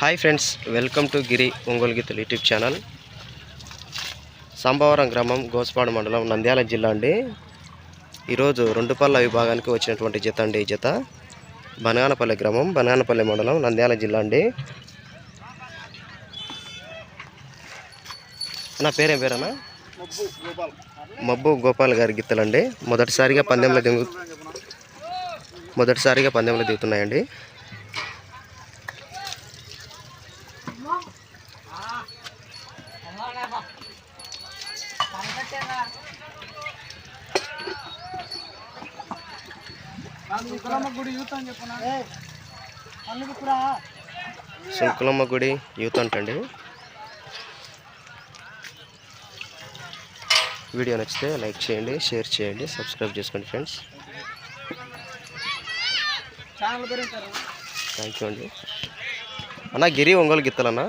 Hi friends welcome to Giri Ongole గీతలు YouTube channel. Sambavaram గ్రామం గోస్పాడు మండలం నంద్యాల జిల్లా అండి. ఈరోజు రెండుపల్ల విభాగానికి వచ్చినటువంటి జత అండి ఈ జత. బనగానపల్లి గ్రామం బనగానపల్లి మండలం నంద్యాల జిల్లా అండి. నా పేరేం పేరన్నా? మబ్బు గోపాల్ గారి గిత్తలండి మొదటిసారిగా పందెంలో దిగు మొదటిసారిగా పందెంలో దిగుతున్నాయండి గుడి యూత్ అని చెప్పనా శంకులమ్మ గుడి యూత్ అంటండి. వీడియో నచ్చితే లైక్ చేయండి షేర్ చేయండి సబ్స్క్రైబ్ చేసుకోండి ఫ్రెండ్స్. థ్యాంక్ యూ అండి. అన్న గిరి ఒంగోలు గిత్తలన్నా?